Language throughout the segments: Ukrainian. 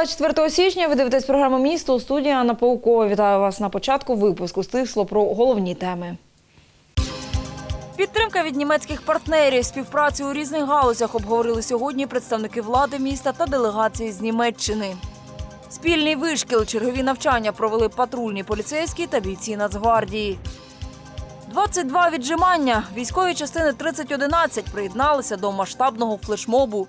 Вівторка, 24 січня, ви дивитесь програму «Місто» у студії Анна Паукова. Вітаю вас на початку випуску. Стисло про головні теми. Підтримка від німецьких партнерів, співпрацю у різних галузях обговорили сьогодні представники влади міста та делегації з Німеччини. Спільний вишкіл, чергові навчання провели патрульні поліцейські та бійці Нацгвардії. 22 віджимання. Військові частини 3011 приєдналися до масштабного флешмобу.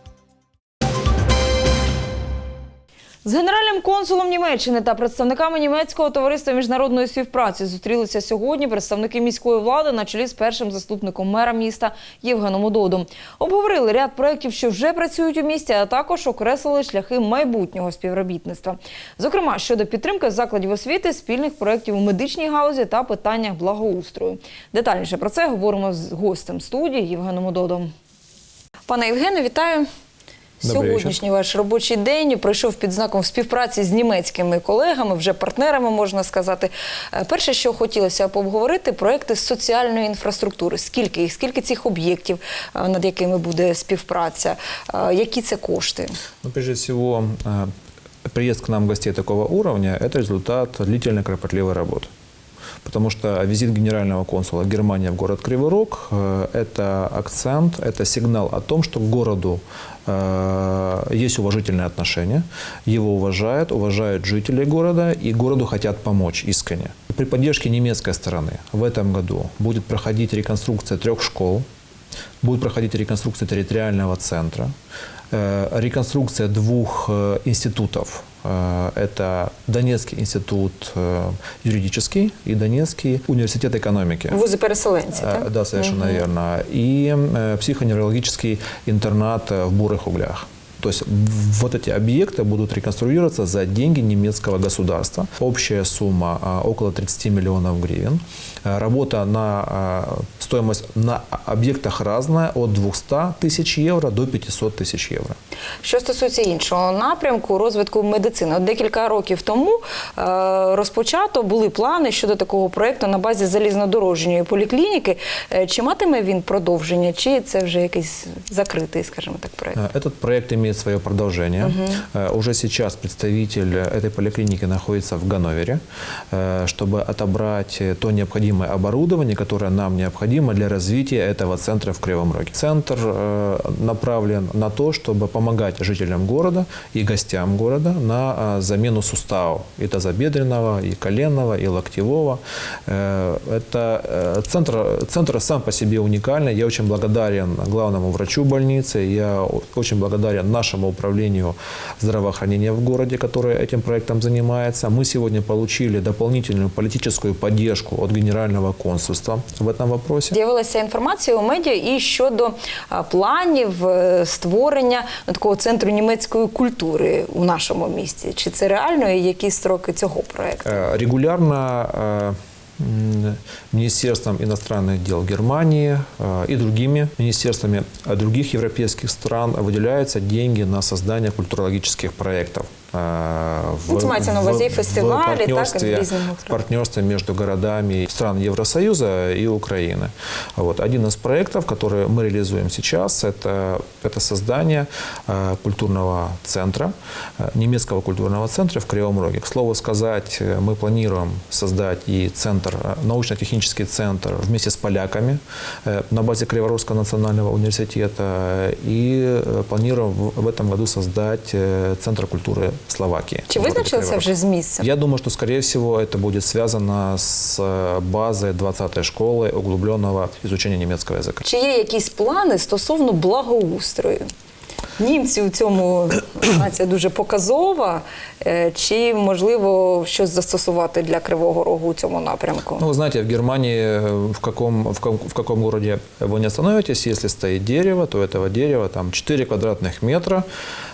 З генеральним консулом Німеччини та представниками німецького товариства міжнародної співпраці зустрілися сьогодні представники міської влади на чолі з першим заступником мера міста Євгеном Удодом. Обговорили ряд проєктів, що вже працюють у місті, а також окреслили шляхи майбутнього співробітництва. Зокрема, щодо підтримки закладів освіти, спільних проєктів у медичній галузі та питаннях благоустрою. Детальніше про це говоримо з гостем студії Євгеном Удодом. Пане Євгене, вітаю. Добрий Сьогоднішній ваш робочий день пройшов під знаком співпраці з німецькими колегами, вже партнерами, можна сказати. Е, Перше, що хотілося б обговорити, проекти з соціальної інфраструктури. Скільки їх, скільки цих об'єктів, е, над якими буде співпраця, Е, які це кошти? Ну, прежде всего, э, приезд к нам гостей такого уровня – это результат длительной кропотливой работы. Потому что визит генерального консула Германии в город Кривой Рог э, – это акцент, это сигнал о том, что к городу э, есть уважительное отношение, его уважают, уважают жители города, и городу хотят помочь искренне. При поддержке немецкой стороны в этом году будет проходить реконструкция трех школ, будет проходить реконструкция территориального центра, э, реконструкция двух э, институтов. Э, Это Донецкий институт э, юридический и Донецкий университет экономики. Вузи переселенці, Э, так? Да, совершенно верно. И э, психоневрологический интернат э, в Бурых Углях. То есть в- вот эти объекты будут реконструироваться за деньги немецкого государства. Общая сумма а, около 30 миллионов гривен. Э, Работа на а, стоимость на объектах разная от 200 тысяч евро до 500 тысяч евро. Що стосується іншого напрямку розвитку медицини, от декілька років тому е, розпочато були плани щодо такого проекту на базі залізнодорожньої поліклініки. Е, Чи матиме він продовження, чи це вже якийсь закритий, скажімо так, проект? Э, Этот проект имеет свое продолжение. Э, Уже сейчас представитель этой поликлиники находится в Ганновере, э, чтобы отобрать э, то необходимое оборудование, которое нам необходимо для развития этого центра в Кривом Роге. Центр э, направлен на то, чтобы помогать жителям города и гостям города на э, замену суставов и тазобедренного, и коленного, и локтевого. Э, Это э, центр, центр сам по себе уникальный. Я очень благодарен главному врачу больницы, я очень благодарен нашему управлению здравоохранения в городе, которое этим проектом занимается. Мы сегодня получили дополнительную политическую поддержку от генерального консульства в этом вопросе. З'явилася інформація у медіа і щодо а, планів е, створення ну, такого центру німецької культури у нашому місті. Чи це реально і які строки цього проекту? Э, Регулярно э, м, Министерством иностранных дел Германии э, и другими министерствами других европейских стран выделяются деньги на создание культурологических проектов. э, Ну, це мається на увазі і фестивалі, так, і партнерстве, різних в партнерстве между городами стран Евросоюза и Украины. Вот. Один из проектов, который мы реализуем сейчас, это, это создание э, культурного центра, э, немецкого культурного центра в Кривом Роге. К слову сказать, э, мы планируем создать и центр, э, научно-технический центр вместе с поляками э, на базе Криворожского национального университета э, и э, планируем в в этом году создать э, Центр культуры Словакии. Чи в городе визначилися Криворог. вже з місцем? Я думаю, что, скорее всего, это будет связано с э, базой 20-й школы углубленного изучения немецкого языка. Чи є якісь плани стосовно благоустрою? Німці у цьому нація дуже показова. Е, Чи можливо щось застосувати для Кривого Рогу у цьому напрямку? Ну, вы знаете, в Германии э, в каком, в, каком, в каком городе вы не остановитесь, если стоит дерево, то этого дерева там 4 квадратных метра э,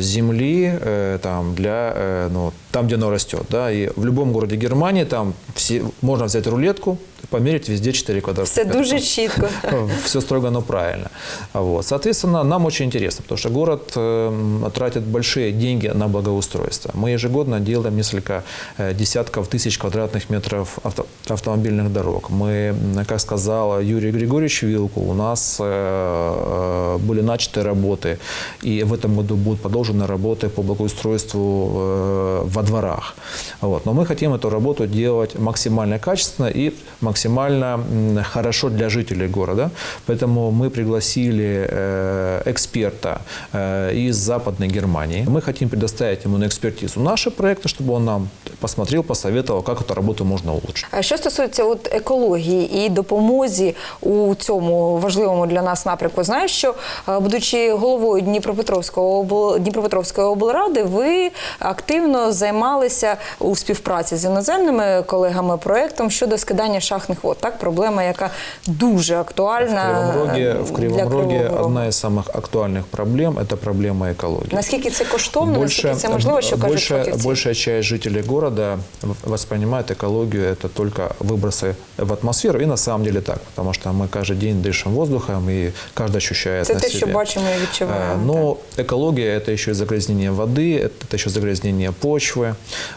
Земли э, там, для, э, ну, там, где оно растет. Да? И в любом городе Германии там все, можно взять рулетку, померить везде 4 квадратных Все метра. дуже чітко. Все строго, но правильно. Вот. Соответственно, нам очень интересно, потому что город э, тратит большие деньги на благоустройство. Мы ежегодно делаем несколько э, десятков тысяч квадратных метров авто- автомобильных дорог. Мы, как сказал Юрий Григорьевич Вилку, у нас э, э, были начаты работы, и в этом году будут продолжены работы по благоустройству э, во дворах. Вот. Но мы хотим эту работу делать максимально качественно и максимально м, хорошо для жителей города. Поэтому мы пригласили э, эксперта э, из Западной Германии. Мы хотим предоставить ему на экспертизу наши проекты, чтобы он нам посмотрел, посоветовал, как эту работу можно улучшить. А Що стосується от екології і допомозі у цьому важливому для нас напрямку, знаю, що е, будучи головою Дніпропетровського обл... Дніпропетровської облради, ви активно займалися у співпраці з іноземними колегами проектом щодо скидання шахтних вод. Так, проблема, яка дуже В актуальна Кривом Роге, е, в Кривом для Роге Кривого Рогу. одна из самых актуальных проблем – это проблема экологии. Наскільки це коштовно, наскільки це можливо, що кажуть больше, фахівці? большая часть жителей города воспринимает экологию это только выбросы в атмосферу. И на самом деле так, потому что мы каждый день дышим воздухом, и каждый ощущает Це на те, себе. що бачимо і Э, відчуваємо. Но экология – Это еще и загрязнение воды, это еще загрязнение почвы.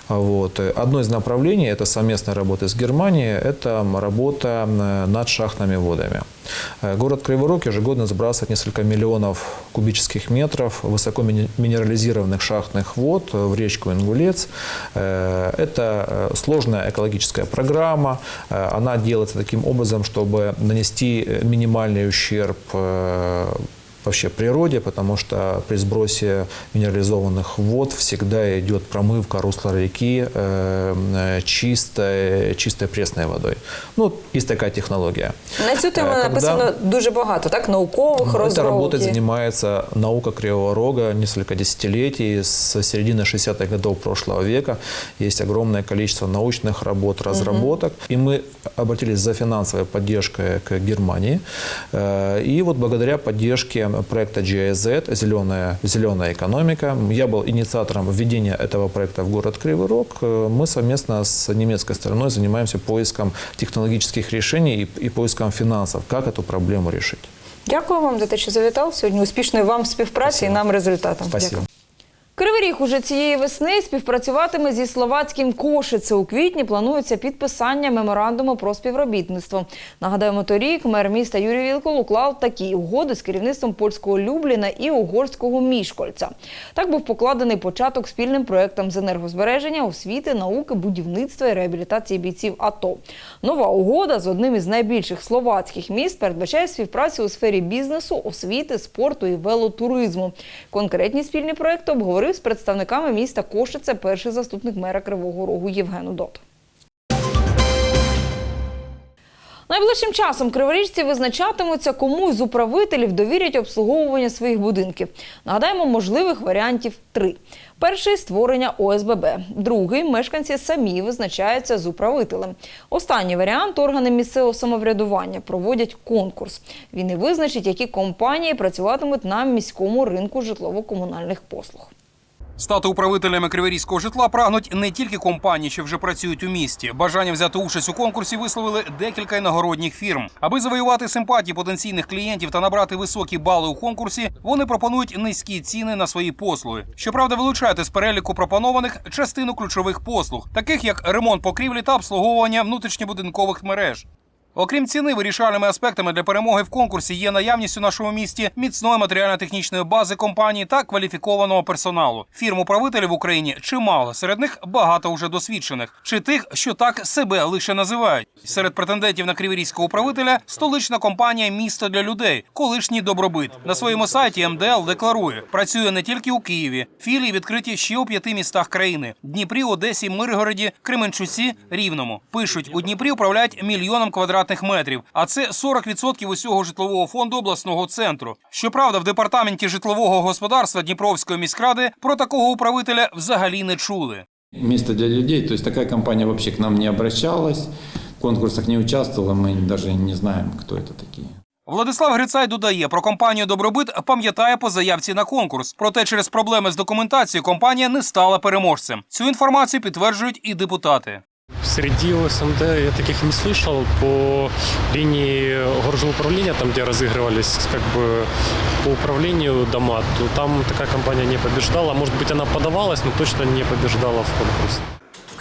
Вот. Одно из направлений – это совместная работа с Германией, это работа э, над шахтными водами. Э, Город Кривой Рог ежегодно сбрасывает несколько миллионов кубических метров высоко минерализированных шахтных вод в речку Ингулец. Э, Это сложная экологическая программа. Она делается таким образом, чтобы нанести минимальный ущерб вообще природе, потому что при сбросе минерализованных вод всегда идет промывка русла реки э, э, чистой, чистой пресной водой. Ну, есть такая технология. На цю тему Е, написано дуже багато, так наукових Этой розробок. работой є. занимается наука Кривого Рога несколько десятилетий. С середины 60-х годов прошлого века есть огромное количество научных работ, разработок. И мы обратились за финансовой поддержкой к Германии. Э, И вот благодаря поддержке проекта GIZ «Зеленая, «Зеленая экономика», я был инициатором введения этого проекта в город Кривый Рог. Э, Мы совместно с немецкой стороной занимаемся поиском технологических решений и, и поиском финансов, как эту проблему решить. Дякую вам за те, що завітав. Сьогодні успішної вам співпраці Спасибо. і нам результатів. Спасибо. Дякую. Кривий Ріг уже цієї весни співпрацюватиме зі словацьким Кошице. У квітні планується підписання меморандуму про співробітництво. Нагадаємо, торік мер міста Юрій Вілкул уклав такі угоди з керівництвом польського Любліна і угорського Мішкольця. Так був покладений початок спільним проектам з енергозбереження, освіти, науки, будівництва і реабілітації бійців АТО. Нова угода з одним із найбільших словацьких міст передбачає співпрацю у сфері бізнесу, освіти, спорту і велотуризму. Конкретні спільні проекти обговорив з представниками міста Кошице перший заступник мера Кривого Рогу Євген Удот. Найближчим часом криворіжці визначатимуться, кому з управителів довірять обслуговування своїх будинків. Нагадаємо, можливих варіантів три. Перший створення ОСББ. Другий мешканці самі визначаються з управителем. Останній варіант органи місцевого самоврядування проводять конкурс. Він і визначить, які компанії працюватимуть на міському ринку житлово-комунальних послуг. Стати управителями криворізького житла прагнуть не тільки компанії, що вже працюють у місті. Бажання взяти участь у конкурсі висловили декілька іногородніх фірм. Аби завоювати симпатії потенційних клієнтів та набрати високі бали у конкурсі, вони пропонують низькі ціни на свої послуги. Щоправда, вилучають з переліку пропонованих частину ключових послуг, таких як ремонт покрівлі та обслуговування внутрішньобудинкових мереж. Окрім ціни, вирішальними аспектами для перемоги в конкурсі є наявність у нашому місті міцної матеріально-технічної бази компанії та кваліфікованого персоналу. Фірм управителів в Україні чимало. Серед них багато вже досвідчених, чи тих, що так себе лише називають. Серед претендентів на криворізького управителя столична компанія Місто для людей, колишній добробит. На своєму сайті МДЛ декларує, працює не тільки у Києві. Філії відкриті ще у п'яти містах країни: Дніпрі, Одесі, Миргороді, Кременчуці, Рівному. Пишуть, у Дніпрі управляють мільйоном квадратних метрів, а це 40% усього житлового фонду обласного центру. Щоправда, в департаменті житлового господарства Дніпровської міськради про такого управителя взагалі не чули. Место для людей, то есть такая компания вообще к нам не обращалась, в конкурсах не участвовала, мы даже не знаем, кто это такие. Владислав Грицай додає, про компанію Добробит пам'ятає по заявці на конкурс. Проте через проблеми з документацією компанія не стала переможцем. Цю інформацію підтверджують і депутати. Среди ОСМД я таких не слышал. По линии горжилуправления, там где разыгрывались как бы по управлению дома, то там такая компания не побеждала. Может быть, она подавалась, но точно не побеждала в конкурсе.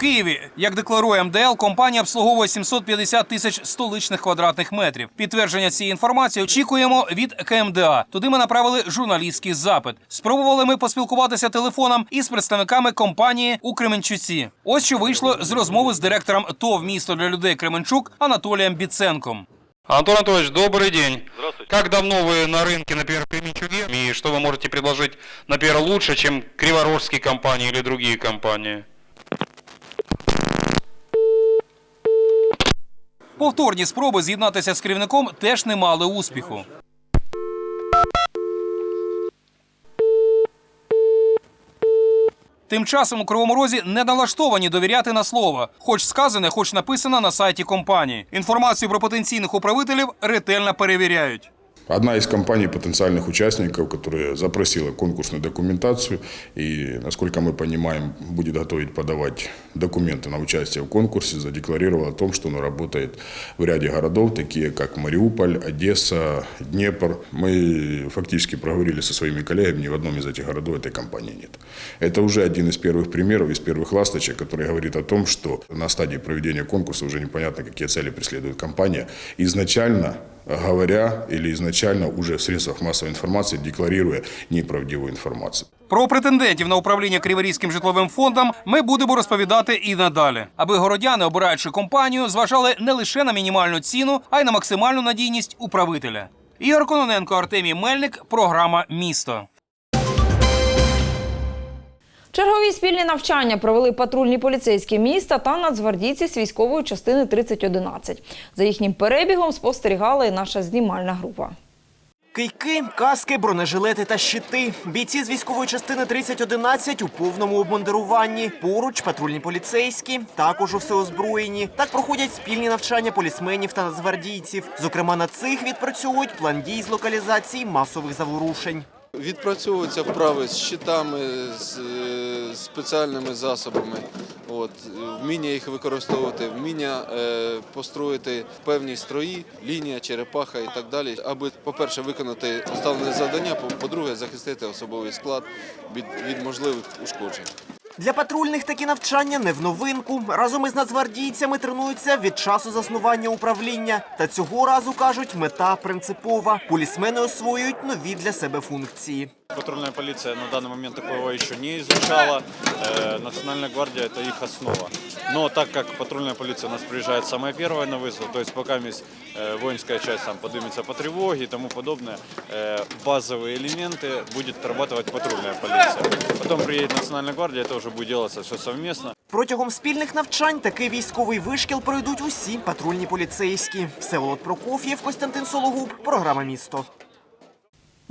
В Києві, як декларує МДЛ, компанія обслуговує 750 тисяч столичних квадратних метрів. Підтвердження цієї інформації очікуємо від КМДА. Туди ми направили журналістський запит. Спробували ми поспілкуватися телефоном із представниками компанії у Кременчуці. Ось що вийшло з розмови з директором ТОВ місто для людей Кременчук Анатолієм Біценком. Антон Анатольевич, добрый день. Здравствуйте. Как давно вы на рынке, например, в Кременчуге? И что вы можете предложить, например, лучше, чем криворожские компании или другие компании? Повторні спроби з'єднатися з керівником теж не мали успіху. Тим часом у Кривому Розі не налаштовані довіряти на слово, хоч сказане, хоч написане на сайті компанії. Інформацію про потенційних управителів ретельно перевіряють. Одна из компаний потенциальных участников, которая запросила конкурсную документацию и, насколько мы понимаем, будет готовить подавать документы на участие в конкурсе, задекларировала о том, что она работает в ряде городов, такие как Мариуполь, Одесса, Днепр. Мы фактически проговорили со своими коллегами, ни в одном из этих городов этой компании нет. Это уже один из первых примеров, из первых ласточек, который говорит о том, что на стадии проведения конкурса уже непонятно, какие цели преследует компания. Изначально говоря или изначально уже в средствах массовой информации декларируя неправдивую информацию. Про претендентів на управління Криворізьким житловим фондом ми будемо розповідати і надалі, аби городяни, обираючи компанію, зважали не лише на мінімальну ціну, а й на максимальну надійність управителя. Ігор Кононенко, Артемій Мельник, програма Місто. Чергові спільні навчання провели патрульні поліцейські міста та нацгвардійці з військової частини 3011. За їхнім перебігом спостерігала і наша знімальна група. Кийки, каски, бронежилети та щити. Бійці з військової частини 3011 у повному обмундируванні. Поруч патрульні поліцейські, також усе озброєні. Так проходять спільні навчання полісменів та нацгвардійців. Зокрема, на цих відпрацьовують план дій з локалізації масових заворушень. Відпрацьовуються вправи з щитами, з е, спеціальними засобами, от, вміння їх використовувати, вміння е, построїти певні строї, лінія, черепаха і так далі, аби, по-перше, виконати поставлене завдання, по- по-друге, захистити особовий склад від, від можливих ушкоджень. Для патрульних такі навчання не в новинку. Разом із нацгвардійцями тренуються від часу заснування управління. Та цього разу кажуть, мета принципова. Полісмени освоюють нові для себе функції. Патрульная полиция на данный момент такого еще не изучала. Э, Национальная гвардия – это их основа. Но так как патрульная полиция у нас приезжает самая первая на вызов, то есть пока есть, э, воинская часть там поднимется по тревоге и тому подобное, э, базовые элементы будет отрабатывать патрульная полиция. Потом приедет Национальная гвардия, это уже будет делаться все совместно. Протягом спільних навчань такий військовий вишкіл пройдуть усі патрульні поліцейські. Всеволод Прокоф'єв, Костянтин Сологуб, програма Місто.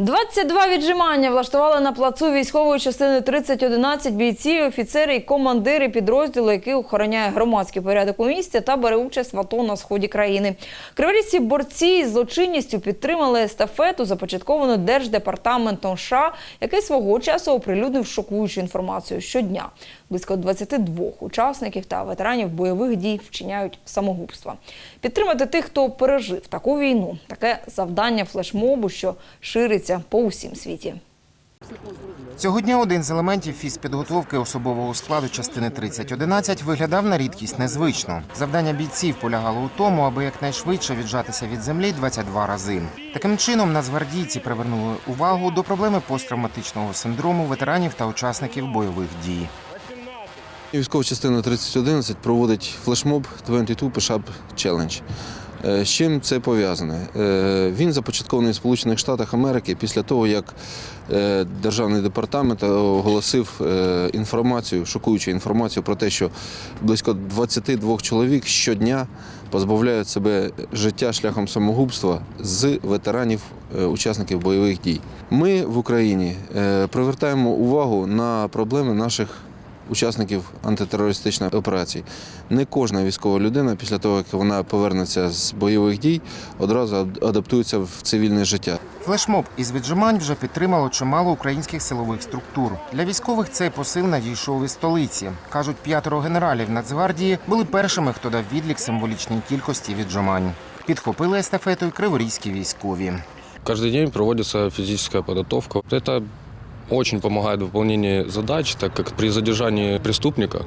22 віджимання влаштували на плацу військової частини 3011 бійці, офіцери і командири підрозділу, який охороняє громадський порядок у місті та бере участь в АТО на сході країни. Криворізці борці з злочинністю підтримали естафету, започатковану Держдепартаментом США, який свого часу оприлюднив шокуючу інформацію щодня. Близько 22 учасників та ветеранів бойових дій вчиняють самогубства. Підтримати тих, хто пережив таку війну, таке завдання флешмобу, що шириться по усім світі. Цього дня один з елементів фізпідготовки особового складу частини 3011 виглядав на рідкість незвично. Завдання бійців полягало у тому, аби якнайшвидше віджатися від землі 22 рази. Таким чином, нацгвардійці привернули увагу до проблеми посттравматичного синдрому ветеранів та учасників бойових дій. Військова частина 3011 проводить флешмоб 22 Push-Up Challenge. З чим це пов'язане? Е, Він започаткований в Сполучених Штатах Америки після того, як е, Державний департамент оголосив е, інформацію, шокуючу інформацію про те, що близько 22 чоловік щодня позбавляють себе життя шляхом самогубства з ветеранів учасників бойових дій. Ми в Україні привертаємо увагу на проблеми наших учасників антитерористичної операції. Не кожна військова людина після того, як вона повернеться з бойових дій, одразу адаптується в цивільне життя. Флешмоб із віджимань вже підтримало чимало українських силових структур. Для військових цей посил надійшов із столиці. кажуть, п'ятеро генералів Нацгвардії були першими, хто дав відлік символічній кількості віджимань. Підхопили естафету й криворізькі військові. Каждый день проводится физическая подготовка. Это очень помогает в выполнении задач, так как при задержании преступника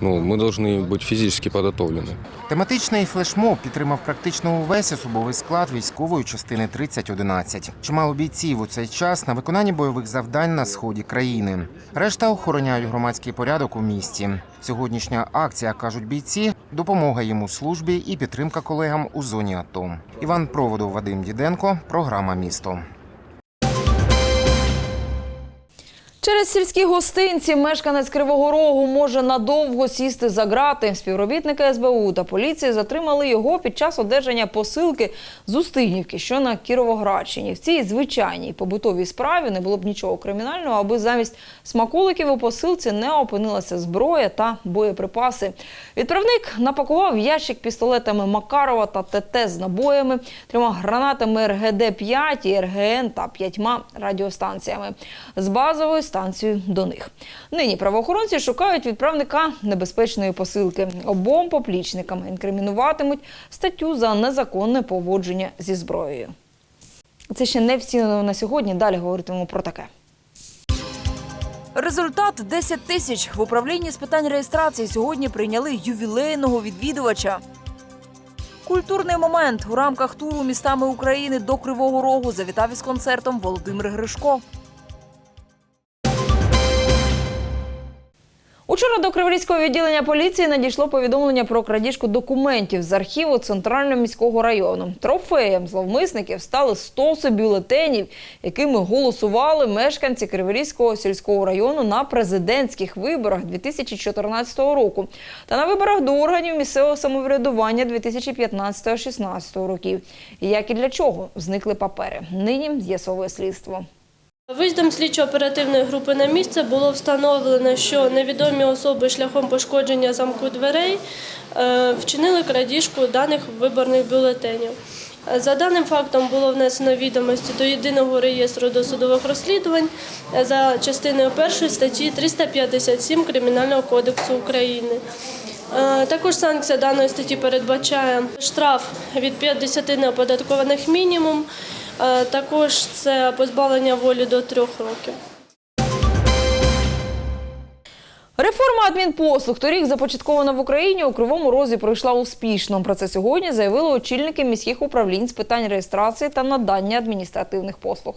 ну, мы должны быть физически подготовлены. Тематичний флешмоб підтримав практично увесь особовий склад військової частини 3011. Чимало бійців у цей час на виконанні бойових завдань на сході країни. Решта охороняють громадський порядок у місті. Сьогоднішня акція, кажуть бійці, допомога їм у службі і підтримка колегам у зоні АТО. Іван Проводов, Вадим Діденко, програма Місто. Через сільські гостинці мешканець Кривого Рогу може надовго сісти за грати. Співробітники СБУ та поліції затримали його під час одержання посилки з Устинівки, що на Кіровоградщині. В цій звичайній побутовій справі не було б нічого кримінального, аби замість смаколиків у посилці не опинилася зброя та боєприпаси. Відправник напакував ящик пістолетами Макарова та ТТ з набоями, трьома гранатами РГД-5 і РГН та п'ятьма радіостанціями з базовою станцією до них. Нині правоохоронці шукають відправника небезпечної посилки. Обом поплічникам інкримінуватимуть статтю за незаконне поводження зі зброєю. Це ще не всі на сьогодні. Далі говоритимемо про таке. Результат 10 тисяч. В управлінні з питань реєстрації сьогодні прийняли ювілейного відвідувача. Культурний момент у рамках туру містами України до Кривого Рогу завітав із концертом Володимир Гришко. Учора до Криворізького відділення поліції надійшло повідомлення про крадіжку документів з архіву Центрального міського району. Трофеєм зловмисників стали стоси бюлетенів, якими голосували мешканці Криворізького сільського району на президентських виборах 2014 року та на виборах до органів місцевого самоврядування 2015-16 років. Як і для чого зникли папери. Нині з'ясовує слідство. Виїздом слідчо-оперативної групи на місце було встановлено, що невідомі особи шляхом пошкодження замку дверей е, вчинили крадіжку даних виборних бюлетенів. Е, За даним фактом було внесено відомості до єдиного реєстру досудових розслідувань е, за частиною 1 статті 357 Кримінального кодексу України. Також санкція даної статті передбачає штраф від 50 неоподаткованих мінімум. Е, Також це позбавлення волі до трьох років. Реформа адмінпослуг торік започаткована в Україні у Кривому Розі пройшла успішно. Про це сьогодні заявили очільники міських управлінь з питань реєстрації та надання адміністративних послуг.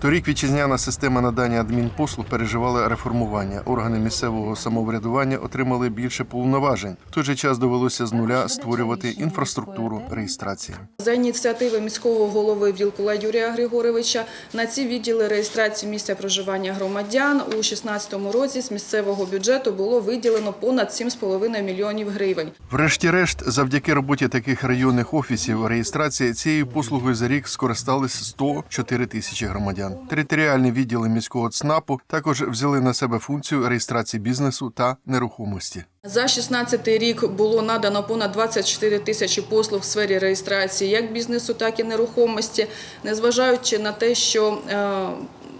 Торік вітчизняна система надання адмінпослуг переживала реформування. Органи місцевого самоврядування отримали більше повноважень. В той же час довелося з нуля створювати інфраструктуру реєстрації. За ініціативи міського голови Вілкула Юрія Григоровича на ці відділи реєстрації місця проживання громадян у 2016 році з місцевого бюджету було виділено понад 7,5 мільйонів гривень. Врешті-решт, завдяки роботі таких районних офісів реєстрації цією послугою за рік скористались 104 тисячі громадян. Територіальні відділи міського ЦНАПу також взяли на себе функцію реєстрації бізнесу та нерухомості. За 2016 рік було надано понад 24 тисячі послуг в сфері реєстрації як бізнесу, так і нерухомості, незважаючи на те, що е,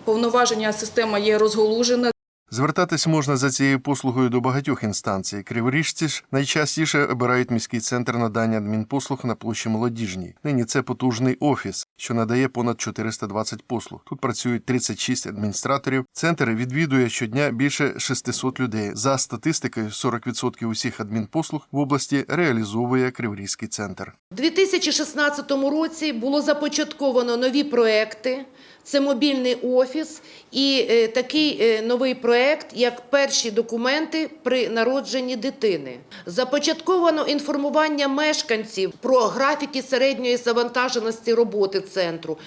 повноваження система є розголужена. Звертатись можна за цією послугою до багатьох інстанцій. Криворіжці ж найчастіше обирають міський центр надання адмінпослуг на площі Молодіжній. Нині це потужний офіс, що надає понад 420 послуг. Тут працюють 36 адміністраторів. Центр відвідує щодня більше 600 людей. За статистикою, 40% усіх адмінпослуг в області реалізовує Криворізький центр. У 2016 році було започатковано нові проекти. Це мобільний офіс і е, такий е, новий проект, як перші документи при народженні дитини. Започатковано інформування мешканців про графіки середньої завантаженості роботи центру.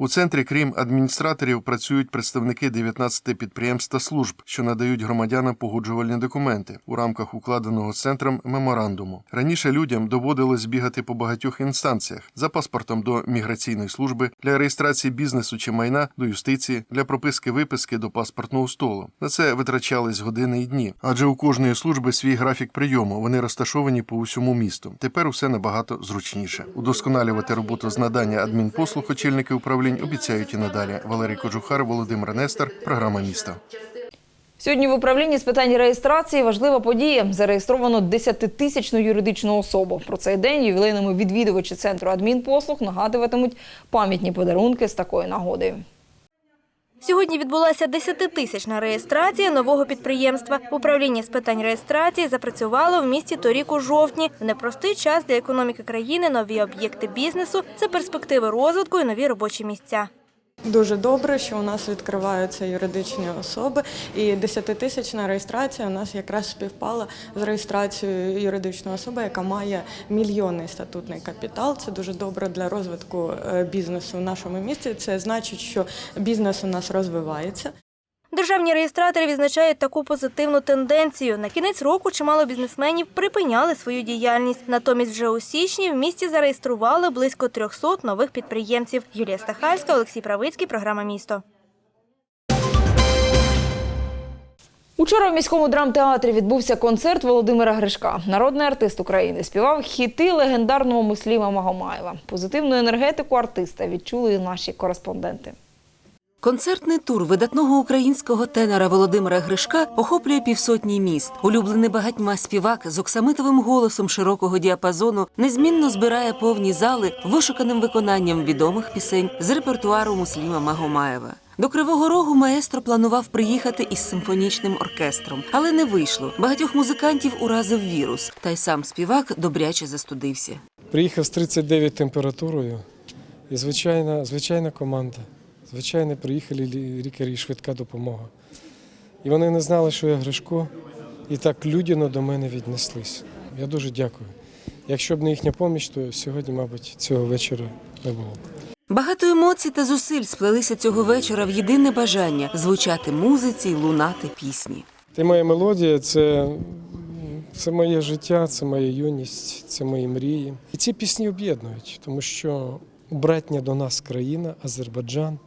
У центрі, крім адміністраторів, працюють представники 19 підприємств та служб, що надають громадянам погоджувальні документи у рамках укладеного центром меморандуму. Раніше людям доводилось бігати по багатьох інстанціях за паспортом до міграційної служби, для реєстрації бізнесу чи майна до юстиції, для прописки виписки до паспортного столу. На це витрачались години і дні, адже у кожної служби свій графік прийому. Вони розташовані по усьому місту. Тепер усе набагато зручніше. Удосконалювати роботу з надання адмінпослуг очільники управлінь обіцяють і надалі. Валерій Кожухар, Володимир Нестер, програма міста. Сьогодні в управлінні з питань реєстрації важлива подія. Зареєстровано 10-тисячну юридичну особу. Про цей день ювілейному відвідувачі центру адмінпослуг нагадуватимуть пам'ятні подарунки з такої нагоди. Сьогодні відбулася 10-тисячна реєстрація нового підприємства. Управління з питань реєстрації запрацювало в місті торік у жовтні. В непростий час для економіки країни нові об'єкти бізнесу це перспективи розвитку і нові робочі місця. Дуже добре, що у нас відкриваються юридичні особи, і 10-тисячна реєстрація у нас якраз співпала з реєстрацією юридичної особи, яка має мільйонний статутний капітал. Це дуже добре для розвитку е, бізнесу в нашому місті. Це значить, що бізнес у нас розвивається. Державні реєстратори відзначають таку позитивну тенденцію. На кінець року чимало бізнесменів припиняли свою діяльність. Натомість вже у січні в місті зареєстрували близько 300 нових підприємців. Юлія Стахальська, Олексій Правицький, програма Місто. Учора в міському драмтеатрі відбувся концерт Володимира Гришка. Народний артист України співав хіти легендарного Мусліма Магомаєва. Позитивну енергетику артиста відчули і наші кореспонденти. Концертний тур видатного українського тенора Володимира Гришка охоплює півсотні міст. Улюблений багатьма співак з оксамитовим голосом широкого діапазону незмінно збирає повні зали вишуканим виконанням відомих пісень з репертуару Мусліма Магомаєва. До Кривого Рогу маестро планував приїхати із симфонічним оркестром, але не вийшло. Багатьох музикантів уразив вірус, та й сам співак добряче застудився. Приїхав з 39 температурою і звичайна, звичайна команда. Звичайно, приїхали лі- лікарі, швидка допомога. І вони не знали, що я Гришко, і так людяно до мене віднеслись. Я дуже дякую. Якщо б не їхня поміч, то сьогодні, мабуть, цього вечора не було. б. Багато емоцій та зусиль сплелися цього вечора в єдине бажання звучати музиці й лунати пісні. Ти моя мелодія це, це моє життя, це моя юність, це мої мрії. І ці пісні об'єднують, тому що братня до нас країна, Азербайджан.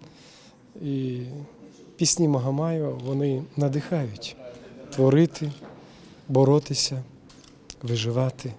І пісні Магомаєва вони надихають творити, боротися, виживати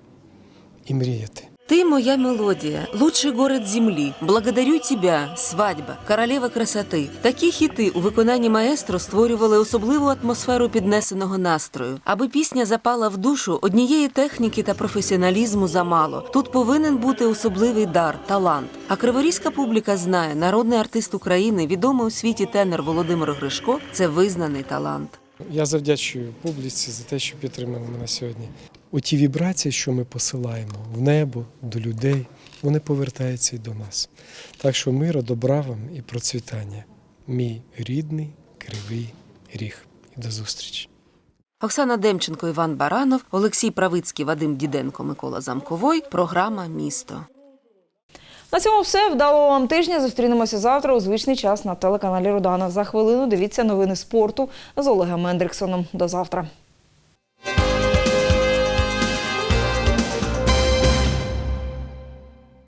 і мріяти. Ты моя мелодия, лучший город земли, благодарю тебя, свадьба, королева красоти. Такі хіти у виконанні маестро створювали особливу атмосферу піднесеного настрою. Аби пісня запала в душу, однієї техніки та професіоналізму замало. Тут повинен бути особливий дар, талант. А криворізька публіка знає, народний артист України, відомий у світі тенор Володимир Гришко це визнаний талант. Я завдячую публіці за те, що підтримали мене сьогодні. Оті вібрації, що ми посилаємо в небо, до людей, вони повертаються і до нас. Так що мира, добра вам і процвітання. Мій рідний кривий ріг. І до зустрічі. Оксана Демченко, Іван Баранов, Олексій Правицький, Вадим Діденко, Микола Замковой. Програма Місто. На цьому все. Вдалого вам тижня. Зустрінемося завтра у звичний час на телеканалі Родана. За хвилину дивіться новини спорту з Олегом Мендриксоном. До завтра.